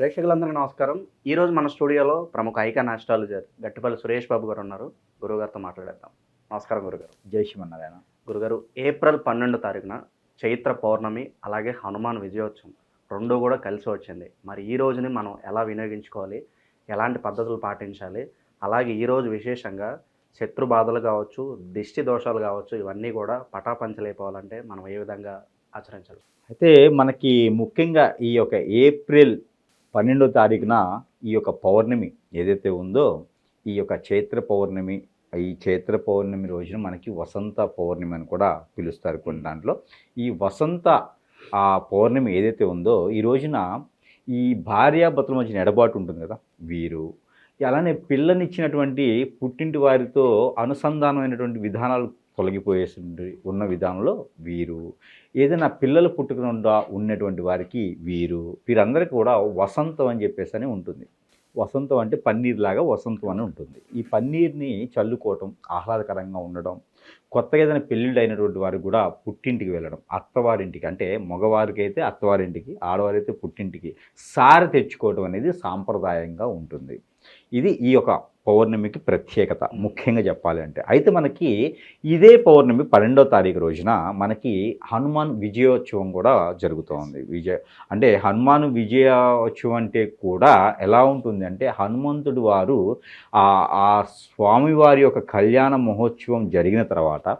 ప్రేక్షకులందరికీ నమస్కారం. ఈ రోజు మన స్టూడియోలో ప్రముఖ ఐకాన్ ఆస్ట్రాలజర్ గట్టిపల్లి సురేష్ బాబు గారు ఉన్నారు. గురుగారితో మాట్లాడేద్దాం. నమస్కారం గురుగారు. జై శ్రీమన్నారాయణ. గురుగారు ఏప్రిల్ పన్నెండు తారీఖున చైత్ర పౌర్ణమి అలాగే హనుమాన్ విజయోత్సవం రెండు కూడా కలిసి వచ్చింది. మరి ఈ రోజుని మనం ఎలా వినియోగించుకోవాలి? ఎలాంటి పద్ధతులు పాటించాలి? అలాగే ఈ రోజు విశేషంగా శత్రు బాధలు కావచ్చు దిష్టి దోషాలు కావచ్చు ఇవన్నీ కూడా పటాపంచలైపోవాలంటే మనం ఏ విధంగా ఆచరించాలి? అయితే మనకి ముఖ్యంగా ఈ యొక్క ఏప్రిల్ పన్నెండో తారీఖున ఈ యొక్క పౌర్ణమి ఏదైతే ఉందో ఈ యొక్క చైత్ర పౌర్ణమి ఈ చైత్ర పౌర్ణమి రోజున మనకి వసంత పౌర్ణమి అని కూడా పిలుస్తారు కొన్ని దాంట్లో. ఈ వసంత ఆ పౌర్ణమి ఏదైతే ఉందో ఈ రోజున ఈ భార్యాభర్తల మధ్య ఎడబాటు ఉంటుంది కదా వీరు. అలానే పిల్లనిచ్చినటువంటి పుట్టింటి వారితో అనుసంధానమైనటువంటి విధానాలు తొలగిపోయేసి ఉన్న విధానంలో వీరు. ఏదైనా పిల్లలు పుట్టుకుండా ఉన్నటువంటి వారికి వీరు వీరందరికీ కూడా వసంతం అని చెప్పేసి అని ఉంటుంది. వసంతం అంటే పన్నీర్ లాగా వసంతం అని ఉంటుంది. ఈ పన్నీర్ని చల్లుకోవటం ఆహ్లాదకరంగా ఉండడం కొత్తగా ఏదైనా పెళ్ళిళ్ళు అయినటువంటి వారికి కూడా పుట్టింటికి వెళ్ళడం అత్తవారింటికి అంటే మగవారికి అయితే అత్తవారింటికి ఆడవారైతే పుట్టింటికి సార తెచ్చుకోవడం అనేది సాంప్రదాయంగా ఉంటుంది. ఇది ఈ యొక్క పౌర్ణమికి ప్రత్యేకత ముఖ్యంగా చెప్పాలి అంటే. అయితే మనకి ఇదే పౌర్ణమి పన్నెండో తారీఖు రోజున మనకి హనుమాన్ విజయోత్సవం కూడా జరుగుతోంది. విజయ అంటే హనుమాన్ విజయోత్సవం అంటే కూడా ఎలా ఉంటుంది అంటే హనుమంతుడు వారు ఆ ఆ స్వామివారి యొక్క కళ్యాణ మహోత్సవం జరిగిన తర్వాత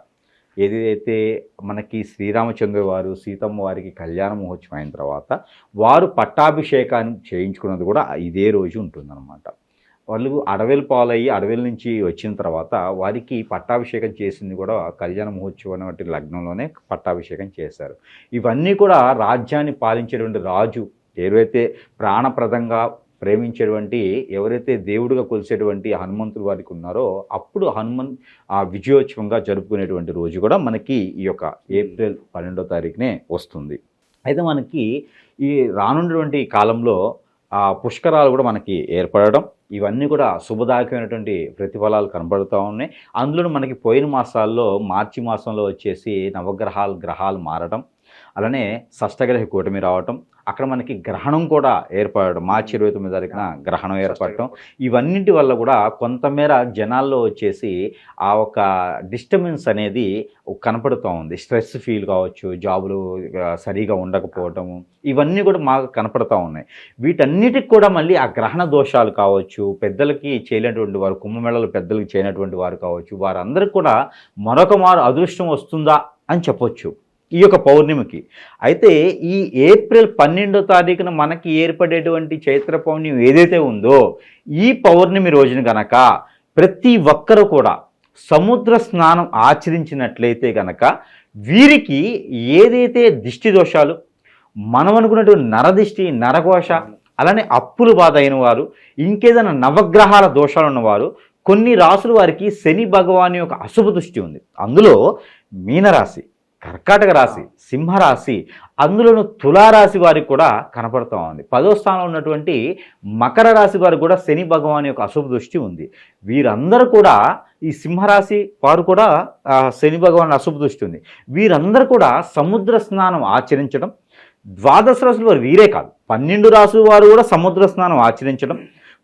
ఏదైతే మనకి శ్రీరామచంద్ర వారు సీతమ్మ వారికి కళ్యాణ మహోత్సవం అయిన తర్వాత వారు పట్టాభిషేకాన్ని చేయించుకున్నది కూడా ఇదే రోజు ఉంటుందన్నమాట. వాళ్ళు అడవిలు పాలయ్యి అడవిల నుంచి వచ్చిన తర్వాత వారికి పట్టాభిషేకం చేసింది కూడా కళ్యాణ మహోత్సవం వంటి లగ్నంలోనే పట్టాభిషేకం చేశారు. ఇవన్నీ కూడా రాజ్యాన్ని పాలించేటువంటి రాజు ఏవైతే ప్రాణప్రదంగా ప్రేమించేటువంటి ఎవరైతే దేవుడిగా కొలిసేటువంటి హనుమంతుడు వారికి ఉన్నారో అప్పుడు హనుమన్ ఆ విజయోత్సవంగా జరుపుకునేటువంటి రోజు కూడా మనకి ఈ యొక్క ఏప్రిల్ పన్నెండో తారీఖునే వస్తుంది. అయితే మనకి ఈ రానున్నటువంటి కాలంలో ఆ పుష్కరాలు కూడా మనకి ఏర్పడడం ఇవన్నీ కూడా శుభదాయకమైనటువంటి ప్రతిఫలాలు కనబడుతూ ఉన్నాయి. అందులో మనకి పోయిన మాసాల్లో మార్చి మాసంలో వచ్చేసి నవగ్రహాలు గ్రహాలు మారడం అలానే షష్టగ్రహ కూటమి రావటం అక్కడ మనకి గ్రహణం కూడా ఏర్పడడం మార్చి ఇరవై తొమ్మిది తారీఖున గ్రహణం ఏర్పడటం ఇవన్నింటి వల్ల కూడా కొంతమేర జనాల్లో వచ్చేసి ఆ ఒక డిస్టర్బెన్స్ అనేది కనపడుతూ ఉంది. స్ట్రెస్ ఫీల్ కావచ్చు జాబులు సరిగా ఉండకపోవటము ఇవన్నీ కూడా మాకు కనపడుతూ ఉన్నాయి. వీటన్నిటికి కూడా మళ్ళీ ఆ గ్రహణ దోషాలు కావచ్చు పెద్దలకి చేయలేనటువంటి వారు కుంభమేళలు పెద్దలకి చేయనటువంటి వారు కావచ్చు వారందరికీ కూడా మరొక మారు అదృష్టం వస్తుందా అని చెప్పొచ్చు. ఈ యొక్క పౌర్ణమికి. అయితే ఈ ఏప్రిల్ పన్నెండో తారీఖున మనకి ఏర్పడేటువంటి చైత్ర పౌర్ణమి ఏదైతే ఉందో ఈ పౌర్ణమి రోజున గనక ప్రతి ఒక్కరు కూడా సముద్ర స్నానం ఆచరించినట్లయితే గనక వీరికి ఏదైతే దిష్టి దోషాలు మనం అనుకున్నటువంటి నరదిష్టి నరఘోష అలానే అప్పులు బాధ అయిన వారు ఇంకేదైనా నవగ్రహాల దోషాలు ఉన్నవారు కొన్ని రాసులు వారికి శని భగవాన్ యొక్క అశుభ దృష్టి ఉంది. అందులో మీనరాశి. కర్కాటక రాశి సింహరాశి అందులోనూ తులారాశి వారికి కూడా కనపడుతూ ఉంది. పదో స్థానంలో ఉన్నటువంటి మకర రాశి వారికి కూడా శని భగవాన్ యొక్క అశుభ దృష్టి ఉంది. వీరందరూ కూడా ఈ సింహరాశి వారు కూడా శని భగవాన్ అశుభ దృష్టి ఉంది. వీరందరూ కూడా సముద్ర స్నానం ఆచరించడం ద్వాదశ రాశుల వారు వీరే కాదు. పన్నెండు రాసుల వారు కూడా సముద్ర స్నానం ఆచరించడం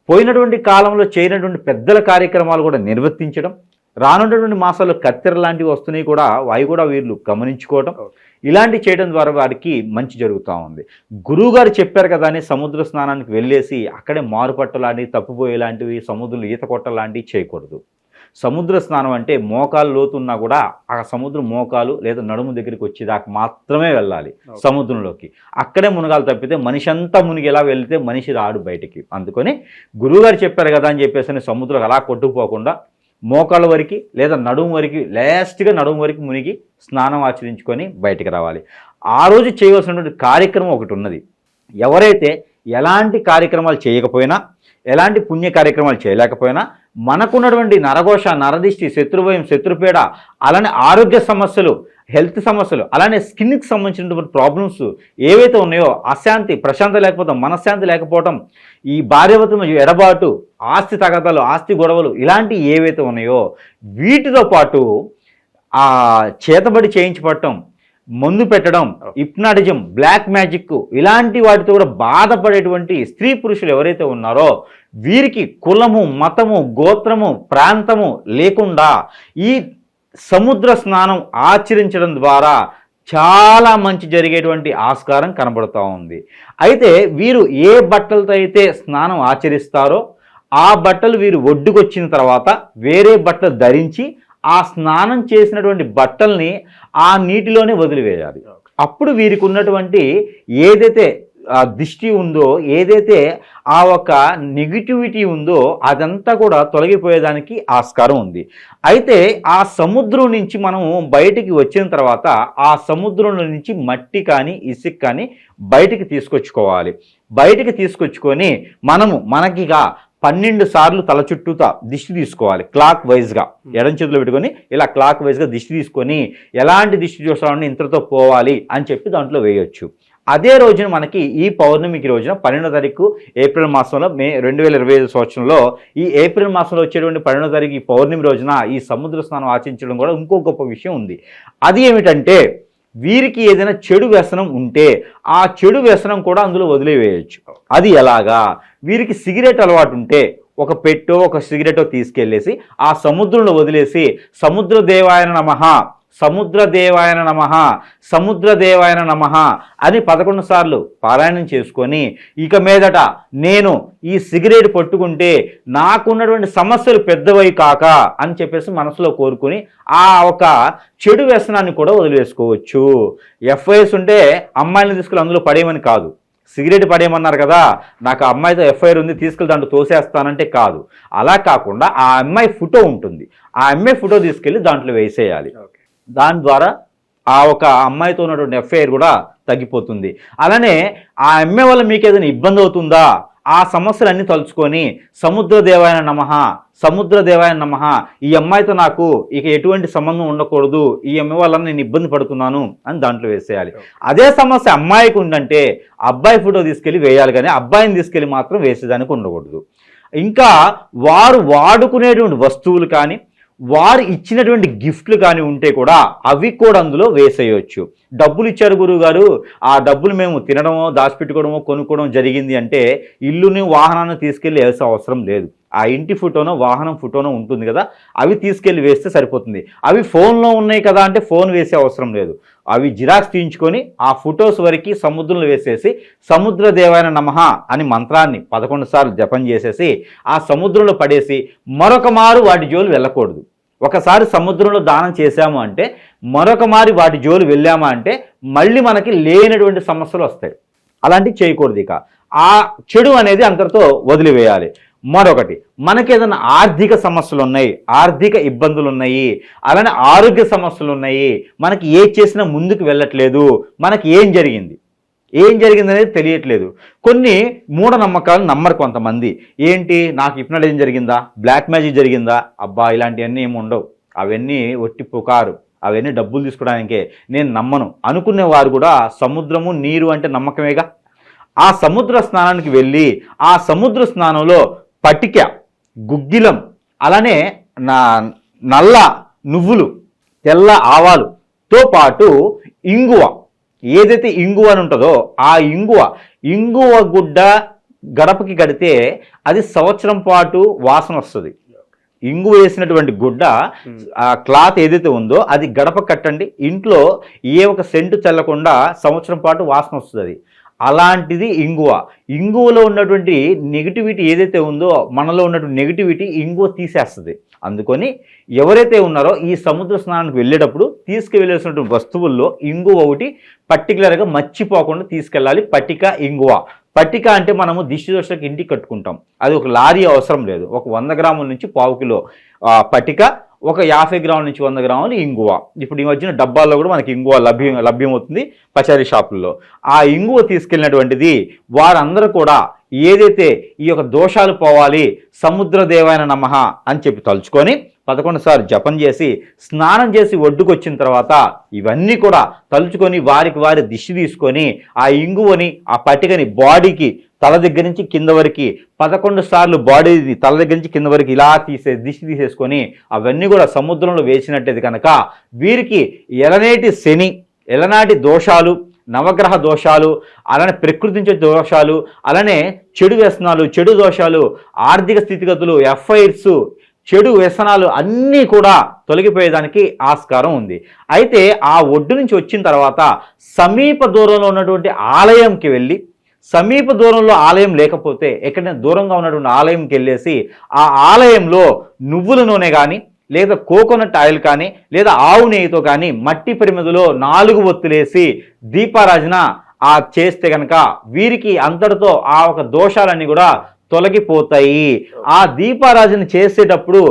పోయినటువంటి కాలంలో చేయనటువంటి పెద్దల కార్యక్రమాలు కూడా నిర్వర్తించడం రానున్నటువంటి మాసాల్లో కత్తెర లాంటివి వస్తున్నాయి కూడా అవి కూడా వీళ్ళు గమనించుకోవడం ఇలాంటి చేయడం ద్వారా వారికి మంచి జరుగుతూ ఉంది. గురువు గారు చెప్పారు కదా అని సముద్ర స్నానానికి వెళ్ళేసి అక్కడే మారుపట్ట లాంటివి తప్పిపోయేలాంటివి సముద్రంలో ఈత కొట్ట లాంటివి చేయకూడదు. సముద్ర స్నానం అంటే మోకాలు లోతున్నా కూడా ఆ సముద్రం మోకాలు లేదా నడుము దగ్గరికి వచ్చేదాకా మాత్రమే వెళ్ళాలి. సముద్రంలోకి. అక్కడే మునగాలు తప్పితే మనిషి అంతా మునిగి ఎలా వెళ్తే మనిషి రాడు బయటికి. అందుకని గురువుగారు చెప్పారు కదా అని చెప్పేసి అని సముద్రం అలా కొట్టుకుపోకుండా మోకాళ్ళ వరకు లేదా నడుము వరకు లేస్ట్గా నడుము వరకు మునిగి స్నానం ఆచరించుకొని బయటికి రావాలి. ఆ రోజు చేయవలసినటువంటి కార్యక్రమం ఒకటి ఉన్నది. ఎవరైతే ఎలాంటి కార్యక్రమాలు చేయకపోయినా ఎలాంటి పుణ్య కార్యక్రమాలు చేయలేకపోయినా మనకున్నటువంటి నరఘోష నరదిష్టి శత్రుభయం శత్రుపీడ అలానే ఆరోగ్య సమస్యలు హెల్త్ సమస్యలు అలానే స్కిన్కి సంబంధించినటువంటి ప్రాబ్లమ్స్ ఏవైతే ఉన్నాయో అశాంతి ప్రశాంతి లేకపోవడం మనశ్శాంతి లేకపోవడం ఈ భార్యవతం ఎడబాటు ఆస్తి తగదాలు ఆస్తి గొడవలు ఇలాంటివి ఏవైతే ఉన్నాయో వీటితో పాటు ఆ చేతబడి చేయించబడటం మందు పెట్టడం ఇప్నాటిజం బ్లాక్ మ్యాజిక్ ఇలాంటి వాటితో కూడా బాధపడేటువంటి స్త్రీ పురుషులు ఎవరైతే ఉన్నారో వీరికి కులము మతము గోత్రము ప్రాంతము లేకుండా ఈ సముద్ర స్నానం ఆచరించడం ద్వారా చాలా మంచి జరిగేటువంటి ఆస్కారం కనబడుతూ ఉంది. అయితే వీరు ఏ బట్టలతో అయితే స్నానం ఆచరిస్తారో ఆ బట్టలు వీరు ఒడ్డుకొచ్చిన తర్వాత వేరే బట్టలు ధరించి ఆ స్నానం చేసినటువంటి బట్టల్ని ఆ నీటిలోనే వదిలివేయాలి. అప్పుడు వీరికి ఉన్నటువంటి ఏదైతే దిష్టి ఉందో ఏదైతే ఆ ఒక నెగిటివిటీ ఉందో అదంతా కూడా తొలగిపోయేదానికి ఆస్కారం ఉంది. అయితే ఆ సముద్రం నుంచి మనము బయటికి వచ్చిన తర్వాత ఆ సముద్రంలో నుంచి మట్టి కానీ ఇసుక కానీ బయటికి తీసుకొచ్చుకోవాలి. బయటికి తీసుకొచ్చుకొని మనము మనకిగా పన్నెండు సార్లు తల చుట్టూతా దిష్టి తీసుకోవాలి క్లాక్ వైజ్గా ఎడం చేతిలో పెట్టుకొని ఇలా క్లాక్ వైజ్గా దిష్టి తీసుకొని ఎలాంటి దిష్టి చూసామని ఇంతటితో పోవాలి అని చెప్పి దాంట్లో వేయొచ్చు. అదే రోజున మనకి ఈ పౌర్ణమికి రోజున పన్నెండో తారీఖు ఏప్రిల్ మాసంలో మే రెండు వేల ఇరవై ఐదు సంవత్సరంలో ఈ ఏప్రిల్ మాసంలో వచ్చేటువంటి పన్నెండో తారీఖు ఈ పౌర్ణమి రోజున ఈ సముద్ర స్నానం ఆచరించడం కూడా ఇంకో గొప్ప విషయం ఉంది. అది ఏమిటంటే వీరికి ఏదైనా చెడు వ్యసనం ఉంటే ఆ చెడు వ్యసనం కూడా అందులో వదిలివేయచ్చు. అది ఎలాగా? వీరికి సిగరెట్ అలవాటు ఉంటే ఒక పెట్టో ఒక సిగరెటో తీసుకెళ్ళేసి ఆ సముద్రంలో వదిలేసి సముద్ర దేవాయన నమః సముద్ర దేవాయన నమః సముద్ర దేవాయన నమః అని పదకొండు సార్లు పారాయణం చేసుకొని ఇక మీదట నేను ఈ సిగరెట్ పట్టుకుంటే నాకున్నటువంటి సమస్యలు పెద్దవై కాక అని చెప్పేసి మనసులో కోరుకుని ఆ ఒక చెడు వ్యసనాన్ని కూడా వదిలేసుకోవచ్చు. ఎఫ్ఐఎస్ ఉంటే అమ్మాయిని తీసుకుని అందులో పడేయమని కాదు. సిగరెట్ పడేయమన్నారు కదా నాకు ఆ అమ్మాయితో ఎఫ్ఐఆర్ ఉంది తీసుకెళ్ళి దాంట్లో తోసేస్తానంటే కాదు. అలా కాకుండా ఆ అమ్మాయి ఫోటో ఉంటుంది. ఆ అమ్మాయి ఫోటో తీసుకెళ్ళి దాంట్లో వేసేయాలి. దాని ద్వారా ఆ ఒక అమ్మాయితో ఉన్నటువంటి ఎఫ్ఐఆర్ కూడా తగ్గిపోతుంది. అలానే ఆ అమ్మాయి వల్ల మీకు ఏదైనా ఇబ్బంది అవుతుందా? ఆ సమస్యలన్నీ తలుచుకొని సముద్ర దేవాయన నమః సముద్ర దేవాయన నమః ఈ అమ్మాయితో నాకు ఇక ఎటువంటి సంబంధం ఉండకూడదు ఈ అమ్మాయి వల్ల నేను ఇబ్బంది పడుతున్నాను అని దాంట్లో వేసేయాలి. అదే సమస్య అమ్మాయికి ఉందంటే అబ్బాయి ఫోటో తీసుకెళ్ళి వేయాలి కానీ అబ్బాయిని తీసుకెళ్ళి మాత్రం వేసేదానికి ఉండకూడదు. ఇంకా వారు వాడుకునేటువంటి వస్తువులు కానీ వారు ఇచ్చినటువంటి గిఫ్ట్లు కానీ ఉంటే కూడా అవి కూడా అందులో వేసేయచ్చు. డబ్బులు ఇచ్చారు గురువు గారు ఆ డబ్బులు మేము తినడమో దాచిపెట్టుకోవడమో కొనుక్కోవడం జరిగింది అంటే ఇల్లుని వాహనాన్ని తీసుకెళ్ళి వేసే అవసరం లేదు. ఆ ఇంటి ఫోటోనో వాహనం ఫోటోనో ఉంటుంది కదా అవి తీసుకెళ్ళి వేస్తే సరిపోతుంది. అవి ఫోన్లో ఉన్నాయి కదా అంటే ఫోన్ వేసే అవసరం లేదు. అవి జిరాక్స్ తీయించుకొని ఆ ఫొటోస్ వరకు సముద్రంలో వేసేసి సముద్ర దేవాయన నమః అని మంత్రాన్ని పదకొండు సార్లు జపం చేసేసి ఆ సముద్రంలో పడేసి మరొక మారు వాటి జోలు వెళ్ళకూడదు. ఒకసారి సముద్రంలో దానం చేశాము అంటే మరొక మారి వాటి జోలు వెళ్ళామా అంటే మళ్ళీ మనకి లేనటువంటి సమస్యలు వస్తాయి. అలాంటివి చేయకూడదు ఇక. ఆ చెడు అనేది అంతటితో వదిలివేయాలి. మరొకటి మనకి ఏదైనా ఆర్థిక సమస్యలు ఉన్నాయి ఆర్థిక ఇబ్బందులు ఉన్నాయి అలానే ఆరోగ్య సమస్యలు ఉన్నాయి మనకి ఏ చేసినా ముందుకు వెళ్ళట్లేదు మనకి ఏం జరిగింది? ఏం జరిగిందనేది తెలియట్లేదు. కొన్ని మూఢనమ్మకాలు నమ్మరు కొంతమంది. ఏంటి? నాకు హిప్నటైజం జరిగిందా? బ్లాక్ మ్యాజిక్ జరిగిందా? అబ్బా ఇలాంటివన్నీ ఏమి ఉండవు. అవన్నీ ఒట్టి పుకారు. అవన్నీ డబ్బులు తీసుకోవడానికే. నేను నమ్మను. అనుకునే వారు కూడా సముద్రము నీరు అంటే నమ్మకమేగా? ఆ సముద్ర స్నానానికి వెళ్ళి ఆ సముద్ర స్నానంలో పటిక గుగ్గిలం అలానే నా నల్ల నువ్వులు తెల్ల ఆవాలుతో పాటు ఇంగువ ఏదైతే ఇంగువ అని ఉంటుందో ఆ ఇంగువ ఇంగువ గుడ్డ గడపకి కడితే అది సంవత్సరం పాటు వాసన వస్తుంది. ఇంగు వేసినటువంటి గుడ్డ ఆ క్లాత్ ఏదైతే ఉందో అది గడప కట్టండి. ఇంట్లో ఏ ఒక సెంటు చల్లకుండా సంవత్సరం పాటు వాసన వస్తుంది అది. అలాంటిది ఇంగువ. ఇంగువలో ఉన్నటువంటి నెగిటివిటీ ఏదైతే ఉందో మనలో ఉన్నటువంటి నెగిటివిటీ ఇంగువ తీసేస్తుంది. అందుకొని ఎవరైతే ఉన్నారో ఈ సముద్ర స్నానానికి వెళ్ళేటప్పుడు తీసుకువెళ్ళాల్సినటువంటి వస్తువుల్లో ఇంగువ ఒకటి పర్టికులర్గా మర్చిపోకుండా తీసుకెళ్ళాలి. పట్టిక ఇంగువ. పట్టిక అంటే మనము దిష్టి దోషకు ఇంటికి కట్టుకుంటాం. అది ఒక లారీ అవసరం లేదు. ఒక వంద గ్రాముల నుంచి పావు కిలో పట్టిక ఒక యాభై గ్రాముల నుంచి వంద గ్రాములు ఇంగువ. ఇప్పుడు ఈ మధ్యన డబ్బాల్లో కూడా మనకి ఇంగువ లభ్యం లభ్యమవుతుంది పచారీ షాపుల్లో. ఆ ఇంగువ తీసుకెళ్ళినటువంటిది వారందరూ కూడా ఏదైతే ఈ యొక్క దోషాలు పోవాలి సముద్ర దేవాయన నమః అని చెప్పి తలుచుకొని పదకొండు సార్లు జపం చేసి స్నానం చేసి ఒడ్డుకొచ్చిన తర్వాత ఇవన్నీ కూడా తలుచుకొని వారికి వారి దిష్టి తీసుకొని ఆ ఇంగువని ఆ పట్టికని బాడీకి తల దగ్గర నుంచి కింద వరకు పదకొండు సార్లు బాడీ తల దగ్గర నుంచి కింద వరకు ఇలా తీసే దిష్టి తీసేసుకొని అవన్నీ కూడా సముద్రంలో వేసినట్టయితే కనుక వీరికి ఎలనేటి శని ఎలనాటి దోషాలు నవగ్రహ దోషాలు అలానే ప్రకృతి నుంచి దోషాలు అలానే చెడు వ్యసనాలు చెడు దోషాలు ఆర్థిక స్థితిగతులు ఎఫ్ఐఆర్స్ చెడు వ్యసనాలు అన్నీ కూడా తొలగిపోయేదానికి ఆస్కారం ఉంది. అయితే ఆ ఒడ్డు నుంచి వచ్చిన తర్వాత సమీప దూరంలో ఉన్నటువంటి ఆలయంకి వెళ్ళి సమీప దూరంలో ఆలయం లేకపోతే ఎక్కడైనా దూరంగా ఉన్నటువంటి ఆలయంకి వెళ్ళేసి ఆ ఆలయంలో నువ్వుల నూనె కానీ లేదా కోకోనట్ ఆయిల్ కానీ లేదా ఆవు నెయ్యితో కానీ మట్టి పరిమిదిలో నాలుగు ఒత్తులేసి దీపారాజన ఆ చేస్తే కనుక వీరికి అంతటితో ఆ ఒక దోషాలన్నీ కూడా తొలగిపోతాయి. ఆ దీపారాజన చేసేటప్పుడు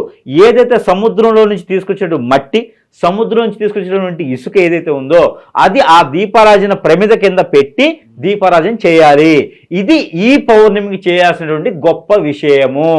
ఏదైతే సముద్రంలో నుంచి తీసుకొచ్చేటు మట్టి సముద్రం నుంచి తీసుకొచ్చినటువంటి ఇసుక ఏదైతే ఉందో అది ఆ దీపారాజన ప్రమిద కింద పెట్టి దీపారాజన చేయాలి. ఇది ఈ పౌర్ణమికి చేయాల్సినటువంటి గొప్ప విషయము.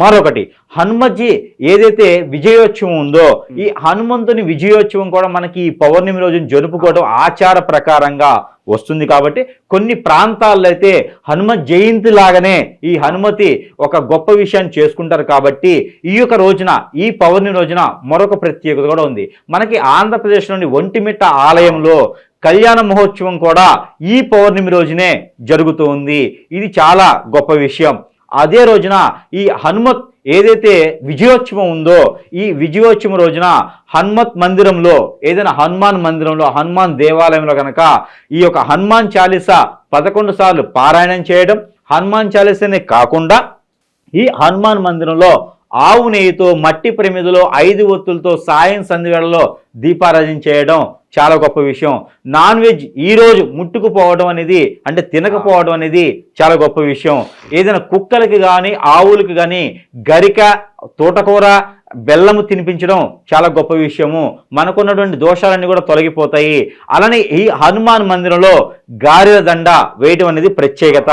మరొకటి హనుమజ్జీ ఏదైతే విజయోత్సవం ఉందో ఈ హనుమంతుని విజయోత్సవం కూడా మనకి ఈ పౌర్ణమి రోజున జరుపుకోవడం ఆచార ప్రకారంగా వస్తుంది కాబట్టి కొన్ని ప్రాంతాల్లో అయితే హనుమత్ జయంతి లాగానే ఈ హనుమతి ఒక గొప్ప విషయాన్ని చేసుకుంటారు కాబట్టి ఈ యొక్క రోజున ఈ పౌర్ణమి రోజున మరొక ప్రత్యేకత కూడా ఉంది. మనకి ఆంధ్రప్రదేశ్లోని ఒంటిమిట్ట ఆలయంలో కళ్యాణ మహోత్సవం కూడా ఈ పౌర్ణమి రోజునే జరుగుతూ ఉంది ఇది చాలా గొప్ప విషయం. అదే రోజున ఈ హనుమత్ ఏదైతే విజయోత్సవం ఉందో ఈ విజయోత్సవం రోజున హనుమత్ మందిరంలో ఏదైనా హనుమాన్ మందిరంలో హనుమాన్ దేవాలయంలో కనుక ఈ యొక్క హనుమాన్ చాలీస పదకొండు సార్లు పారాయణం చేయడం హనుమాన్ చాలీసనే కాకుండా ఈ హనుమాన్ మందిరంలో ఆవు నెయ్యితో మట్టి ప్రమిదలో ఐదు ఒత్తులతో సాయం సంధివేళలో దీపారాజన చేయడం చాలా గొప్ప విషయం. నాన్ వెజ్ ఈరోజు ముట్టుకుపోవడం అనేది అంటే తినకపోవడం అనేది చాలా గొప్ప విషయం. ఏదైనా కుక్కలకి కానీ ఆవులకి కానీ గరిక తోటకూర బెల్లము తినిపించడం చాలా గొప్ప విషయము. మనకున్నటువంటి దోషాలన్నీ కూడా తొలగిపోతాయి. అలానే ఈ హనుమాన్ మందిరంలో గారెల దండ వేయటం అనేది ప్రత్యేకత.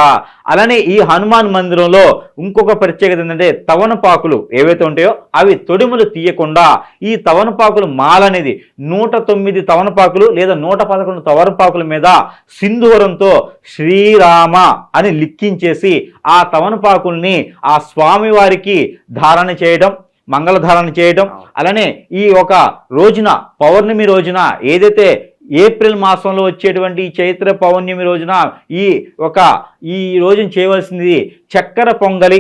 అలానే ఈ హనుమాన్ మందిరంలో ఇంకొక ప్రత్యేకత ఏంటంటే తవనపాకులు ఏవైతే ఉంటాయో అవి తొడిములు తీయకుండా ఈ తవనపాకులు మాల అనేది నూట తొమ్మిది తవనపాకులు లేదా నూట పదకొండు తవనపాకుల మీద సింధూరంతో శ్రీరామ అని లిక్కించేసి ఆ తవనపాకుల్ని ఆ స్వామివారికి ధారణ చేయడం మంగళధారణ చేయడం. అలానే ఈ ఒక రోజున పౌర్ణమి రోజున ఏదైతే ఏప్రిల్ మాసంలో వచ్చేటువంటి చైత్ర పౌర్ణమి రోజున ఈ ఒక ఈ రోజున చేయవలసింది చక్కెర పొంగలి.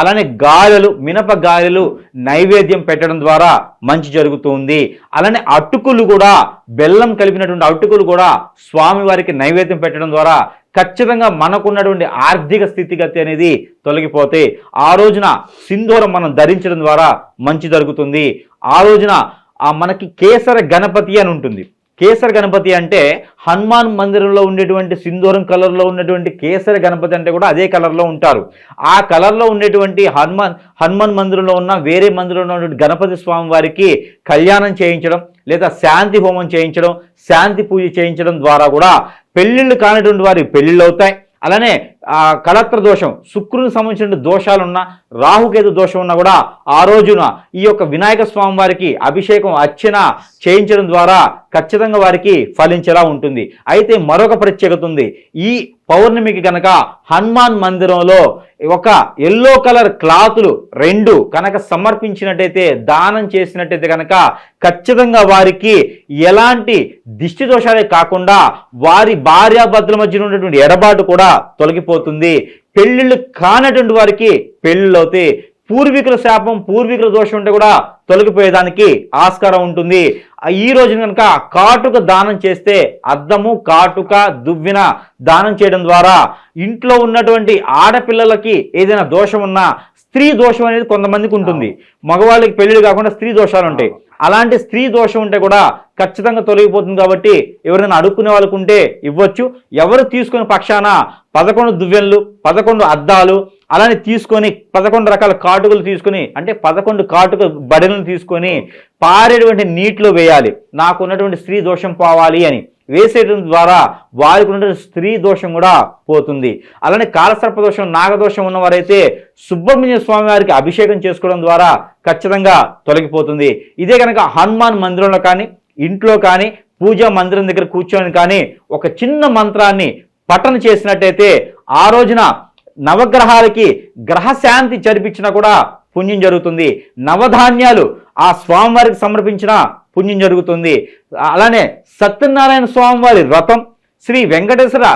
అలానే గారెలు మినప గారెలు నైవేద్యం పెట్టడం ద్వారా మంచి జరుగుతుంది. అలానే అటుకులు కూడా బెల్లం కలిపినటువంటి అటుకులు కూడా స్వామివారికి నైవేద్యం పెట్టడం ద్వారా ఖచ్చితంగా మనకున్నటువంటి ఆర్థిక స్థితిగతి అనేది తొలగిపోతే ఆ రోజున సింధూరం మనం ధరించడం ద్వారా మంచి జరుగుతుంది. ఆ రోజున ఆ మనకి కేసర గణపతి అని ఉంటుంది. కేసర గణపతి అంటే హనుమాన్ మందిరంలో ఉండేటువంటి సింధూరం కలర్లో ఉన్నటువంటి కేసర గణపతి అంటే కూడా అదే కలర్లో ఉంటారు. ఆ కలర్లో ఉండేటువంటి హనుమాన్ హనుమాన్ మందిరంలో ఉన్న వేరే మందిరంలో ఉన్నటువంటి గణపతి స్వామి వారికి కళ్యాణం చేయించడం లేదా శాంతి హోమం చేయించడం శాంతి పూజ చేయించడం ద్వారా కూడా పెళ్ళిళ్ళు కానిటువంటి వారి పెళ్ళిళ్ళు అవుతాయి. అలానే ఆ దోషం శుక్రునికి సంబంధించిన దోషాలున్నా రాహుకేతు దోషం ఉన్నా కూడా ఆ రోజున ఈ యొక్క వినాయక స్వామి వారికి అభిషేకం అర్చన చేయించడం ద్వారా ఖచ్చితంగా వారికి ఫలించేలా ఉంటుంది. అయితే మరొక ప్రత్యేకత ఉంది. ఈ పౌర్ణమికి కనుక హనుమాన్ మందిరంలో ఒక ఎల్లో కలర్ క్లాతులు రెండు కనుక సమర్పించినట్టయితే దానం చేసినట్టయితే కనుక ఖచ్చితంగా వారికి ఎలాంటి దిష్టి దోషాలే కాకుండా వారి భార్యాభర్తల మధ్య ఉన్నటువంటి ఎడబాటు కూడా తొలగిపోతుంది. పెళ్ళిళ్ళు కానటువంటి వారికి పెళ్ళిళ్ళు అవుతాయి. పూర్వీకుల శాపం పూర్వీకుల దోషం ఉంటే కూడా తొలగిపోయేదానికి ఆస్కారం ఉంటుంది. ఈ రోజు కనుక కాటుక దానం చేస్తే అద్దము కాటుక దువ్విన దానం చేయడం ద్వారా ఇంట్లో ఉన్నటువంటి ఆడపిల్లలకి ఏదైనా దోషం ఉన్నా స్త్రీ దోషం అనేది కొంతమందికి ఉంటుంది. మగవాళ్ళకి పెళ్ళిళ్ళు కాకుండా స్త్రీ దోషాలు ఉంటాయి. అలాంటి స్త్రీ దోషం ఉంటే కూడా ఖచ్చితంగా తొలగిపోతుంది కాబట్టి ఎవరైనా అడుక్కునే వాళ్ళకు ఉంటే ఇవ్వచ్చు. ఎవరు తీసుకునే పక్షాన పదకొండు దువ్వెన్లు పదకొండు అద్దాలు అలానే తీసుకొని పదకొండు రకాల కాటుకలు తీసుకొని అంటే పదకొండు కాటుక బడెలను తీసుకొని పారేటువంటి నీటిలో వేయాలి. నాకు ఉన్నటువంటి స్త్రీ దోషం పోవాలి అని. వేసేయడం ద్వారా వారికి ఉన్న స్త్రీ దోషం కూడా పోతుంది. అలానే కాలసర్ప దోషం నాగదోషం ఉన్నవారైతే సుబ్రహ్మణ్య స్వామి వారికి అభిషేకం చేసుకోవడం ద్వారా ఖచ్చితంగా తొలగిపోతుంది. ఇదే కనుక హనుమాన్ మందిరంలో కానీ ఇంట్లో కానీ పూజా మందిరం దగ్గర కూర్చొని కానీ ఒక చిన్న మంత్రాన్ని పఠన చేసినట్టయితే ఆ రోజున నవగ్రహాలకి గ్రహశాంతి జరిపించినా కూడా పుణ్యం జరుగుతుంది. నవధాన్యాలు ఆ స్వామివారికి సమర్పించిన పుణ్యం జరుగుతుంది. అలానే సత్యనారాయణ స్వామి వారి వ్రతం శ్రీ వెంకటేశ్వర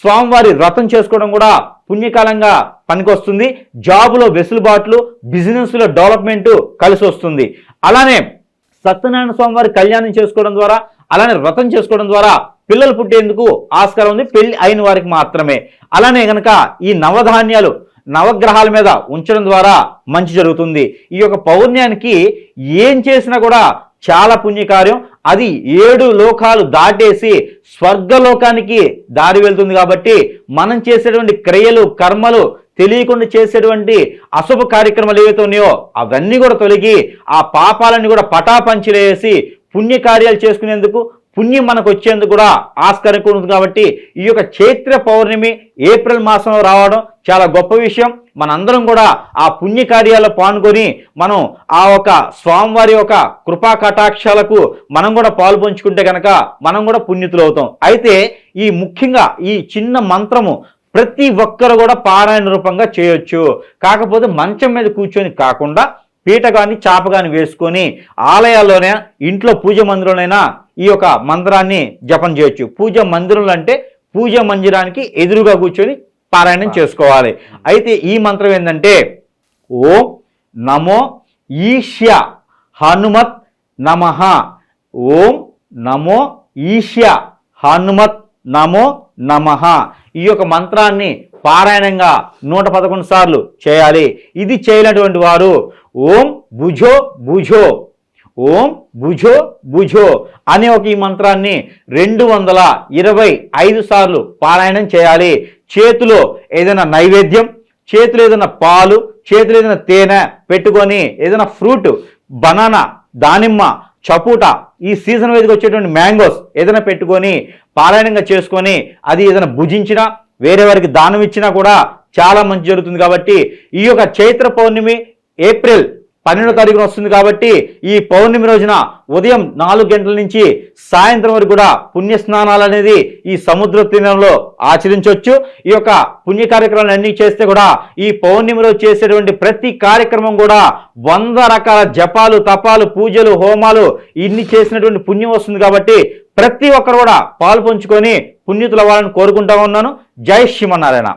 స్వామివారి వ్రతం చేసుకోవడం కూడా పుణ్యకాలంగా పనికొస్తుంది. జాబులో వెసులుబాట్లు బిజినెస్లో డెవలప్మెంట్ కలిసి వస్తుంది. అలానే సత్యనారాయణ స్వామి వారి కళ్యాణం చేసుకోవడం ద్వారా అలానే వ్రతం చేసుకోవడం ద్వారా పిల్లలు పుట్టేందుకు ఆస్కారం ఉంది. పెళ్ళి అయిన వారికి మాత్రమే. అలానే గనక ఈ నవధాన్యాలు నవగ్రహాల మీద ఉంచడం ద్వారా మంచి జరుగుతుంది. ఈ యొక్క పౌర్ణ్యానికి ఏం చేసినా కూడా చాలా పుణ్యకార్యం. అది ఏడు లోకాలు దాటేసి స్వర్గలోకానికి దారి వెళ్తుంది కాబట్టి మనం చేసేటువంటి క్రియలు కర్మలు తెలియకుండా చేసేటువంటి అశుభ కార్యక్రమాలు ఏవైతే ఉన్నాయో అవన్నీ కూడా తొలగి ఆ పాపాలన్నీ కూడా పటాపంచిలేసి పుణ్యకార్యాలు చేసుకునేందుకు పుణ్యం మనకు వచ్చేందుకు కూడా ఆస్కారం ఎక్కువ ఉంది కాబట్టి ఈ యొక్క చైత్ర పౌర్ణమి ఏప్రిల్ మాసంలో రావడం చాలా గొప్ప విషయం. మనందరం కూడా ఆ పుణ్యకార్యాలు పాల్గొని మనం ఆ ఒక స్వామివారి యొక్క కృపా కటాక్షాలకు మనం కూడా పాలు పంచుకుంటే కనుక మనం కూడా పుణ్యతులు అవుతాం. అయితే ఈ ముఖ్యంగా ఈ చిన్న మంత్రము ప్రతి ఒక్కరు కూడా పారాయణ రూపంగా చేయొచ్చు. కాకపోతే మంచం మీద కూర్చొని కాకుండా పీట కానీ చాప కానీ వేసుకొని ఆలయాల్లోనే ఇంట్లో పూజ మందిరంలోనైనా ఈ యొక్క మంత్రాన్ని జపం చేయొచ్చు. పూజ మందిరంలో అంటే పూజ మందిరానికి ఎదురుగా కూర్చొని పారాయణం చేసుకోవాలి. అయితే ఈ మంత్రం ఏంటంటే ఓం నమో ఈశ్య హనుమత్ నమః. ఓం నమో ఈశ్య హనుమత్ నమో నమః. ఈ యొక్క మంత్రాన్ని పారాయణంగా నూట పదకొండు సార్లు చేయాలి. ఇది చేయనటువంటి వారు ఓం భుజో భుజో ఓం భుజో భుజో అనే ఒక ఈ మంత్రాన్ని రెండు వందల ఇరవై ఐదు సార్లు పారాయణం చేయాలి. చేతిలో ఏదైనా నైవేద్యం చేతిలో ఏదైనా పాలు చేతిలో ఏదైనా తేనె పెట్టుకొని ఏదైనా ఫ్రూట్ బనానా దానిమ్మ చపూట ఈ సీజన్ వైజ్గా వచ్చేటువంటి మ్యాంగోస్ ఏదైనా పెట్టుకొని పారాయణంగా చేసుకొని అది ఏదైనా భుజించినా వేరే వారికి దానం ఇచ్చినా కూడా చాలా మంచి జరుగుతుంది కాబట్టి ఈ యొక్క చైత్ర పౌర్ణమి ఏప్రిల్ పన్నెండో తారీఖున వస్తుంది కాబట్టి ఈ పౌర్ణమి రోజున ఉదయం నాలుగు గంటల నుంచి సాయంత్రం వరకు కూడా పుణ్య స్నానాలు అనేది ఈ సముద్ర తీరంలో ఆచరించవచ్చు. ఈ యొక్క పుణ్య కార్యక్రమాలు అన్ని చేస్తే కూడా ఈ పౌర్ణమి రోజు చేసేటువంటి ప్రతి కార్యక్రమం కూడా వంద రకాల జపాలు తపాలు పూజలు హోమాలు ఇన్ని చేసినటువంటి పుణ్యం వస్తుంది కాబట్టి ప్రతి ఒక్కరు కూడా పాలు పంచుకొని పుణ్యతులు అవ్వాలని కోరుకుంటా ఉన్నాను. జై శ్రీమన్నారాయణ.